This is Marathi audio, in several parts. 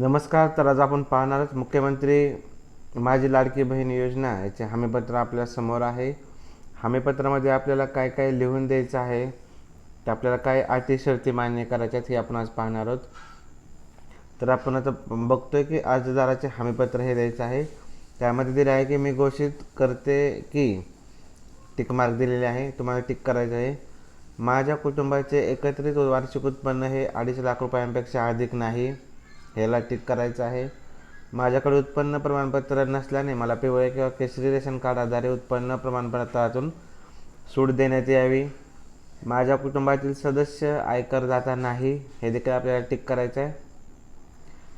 नमस्कार तर आज आपण पाहणार आहोत मुख्यमंत्री माझी लाडकी बहीण योजना याचे हमीपत्र आपल्यासमोर आहे. हमीपत्रामध्ये आपल्याला काय काय लिहून द्यायचं आहे तर आपल्याला काय अटी शर्ती मान्य करायच्यात हे आपण आज पाहणार आहोत. तर आपण आता बघतोय की अर्जदाराचे हमीपत्र हे द्यायचं आहे. त्यामध्ये दिले आहे की मी घोषित करते की टिक मार्क दिलेले आहे तुम्हाला टिक करायचं आहे. माझ्या कुटुंबाचे एकत्रित वार्षिक उत्पन्न हे अडीच लाख रुपयांपेक्षा अधिक नाही. ह्याला टिक करायचं आहे. माझ्याकडे उत्पन्न प्रमाणपत्र नसल्याने मला पिवळे किंवा केसरी रेशन कार्ड आधारे उत्पन्न प्रमाणपत्रातून सूट देण्यात यावी. माझ्या कुटुंबातील सदस्य आयकरदाता नाही हे देखील आपल्याला टिक करायचं आहे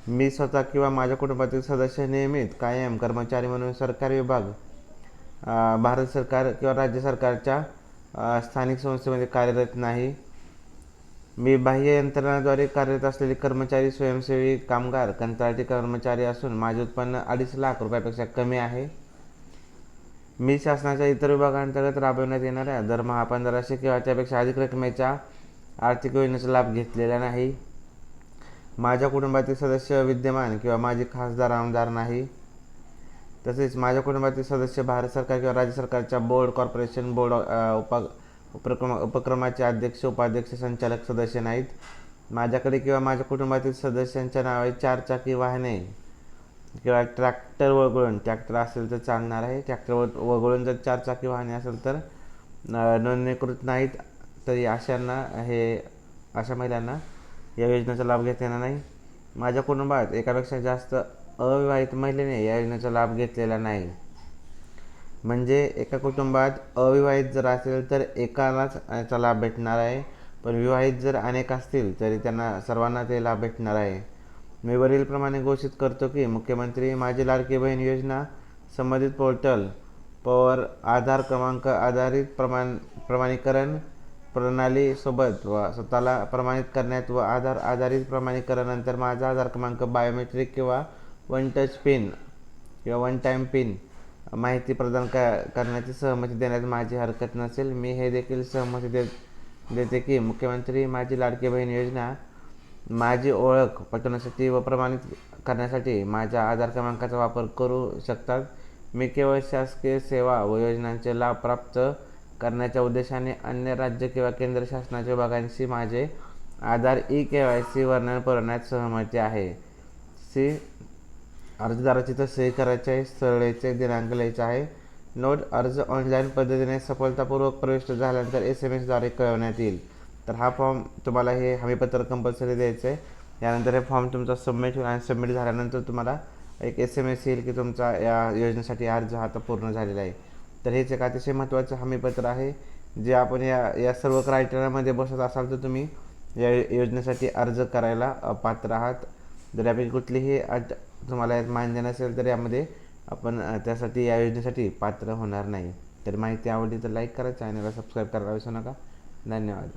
मी स्वतः किंवा माझ्या कुटुंबातील सदस्य नियमित कायम कर्मचारी म्हणून सरकारी विभाग भारत सरकार किंवा राज्य सरकारच्या स्थानिक संस्थेमध्ये कार्यरत नाही. मी बाह्य यंत्रणाद्वारे कार्यरत असलेले कर्मचारी स्वयंसेवी कामगार कंत्राटी कर्मचारी असून माझे उत्पन्न अडीच लाख रुपयापेक्षा कमी आहे. मी शासनाच्या इतर विभागांतर्गत राबविण्यात येणाऱ्या दरमहा पंधराशे किंवा त्यापेक्षा अधिक रकमेच्या आर्थिक योजनेचा लाभ घेतलेला नाही. माझ्या कुटुंबातील सदस्य विद्यमान किंवा माझी खासदार आमदार नाही. तसेच माझ्या कुटुंबातील सदस्य भारत सरकार किंवा राज्य सरकारच्या बोर्ड कॉर्पोरेशन बोर्ड उपा उपक्रम उपक्रमाचे अध्यक्ष उपाध्यक्ष संचालक सदस्य नाहीत. माझ्याकडे किंवा माझ्या कुटुंबातील सदस्यांच्या नावे चारचाकी वाहने किंवा ट्रॅक्टर वगळून ट्रॅक्टर असेल तर चालणार आहे. ट्रॅक्टर वगळून जर चारचाकी वाहने असेल तर नोंदणीकृत नाहीत तरी अशांना हे अशा महिलांना या योजनेचा लाभ घेता येणार नाही. माझ्या कुटुंबात एकापेक्षा जास्त अविवाहित महिलेने या योजनेचा लाभ घेतलेला नाही. म्हणजे एका कुटुंबात अविवाहित जर असेल तर एकालाच याचा लाभ भेटणार आहे. पण विवाहित जर अनेक असतील तरी त्यांना सर्वांना ते लाभ भेटणार आहे. मी वरीलप्रमाणे घोषित करतो की मुख्यमंत्री माझी लाडकी बहीण योजना संबंधित पोर्टल पवर आधार क्रमांक आधारित प्रमाण प्रमाणीकरण प्रणालीसोबत व स्वतःला प्रमाणित करण्यात व आधार आधारित प्रमाणीकरणानंतर माझा आधार क्रमांक बायोमेट्रिक किंवा वन टच पिन किंवा वन टाईम पिन माहिती प्रदान क करण्याची सहमती देण्यात माझी हरकत नसेल. मी हे देखील सहमती दे देते की मुख्यमंत्री माझी लाडकी बहीण योजना माझी ओळख पटवण्यासाठी व प्रमाणित करण्यासाठी माझ्या आधार क्रमांकाचा वापर करू शकतात. मी केवळ शासकीय सेवा व योजनांचे लाभ प्राप्त करण्याच्या उद्देशाने अन्य राज्य किंवा केंद्र शासनाच्या विभागांशी माझे Aadhaar e K Y C वर्णन पुरवण्यात सहमती आहे. सी अर्जदाराची तर सही करायची आहे सरळीचे दिनांक लिहायचा आहे. नोट अर्ज ऑनलाईन पद्धतीने सफलतापूर्वक प्रविष्ट झाल्यानंतर एस एम एसद्वारे कळवण्यात येईल. तर हा फॉर्म तुम्हाला हे हमीपत्र कंपल्सरी द्यायचं आहे. यानंतर हे फॉर्म तुमचा सबमिट होईल आणि सबमिट झाल्यानंतर तुम्हाला एक एस एम एस येईल की तुमचा या योजनेसाठी अर्ज हा आता पूर्ण झालेला आहे. तर हेच एक अतिशय महत्त्वाचं हमीपत्र आहे. जे आपण या या सर्व क्रायटेरियामध्ये बसत असाल तर तुम्ही या योजनेसाठी अर्ज करायला पात्र आहात. जर यापैकी कुठलीही अट तुम्हाला यात मान्य असेल तर यामध्ये आपण त्यासाठी या योजनेसाठी पात्र होणार नाही. तर माहिती आवडली तर लाईक करा चॅनलला सबस्क्राईब करायला विसरू नका. धन्यवाद.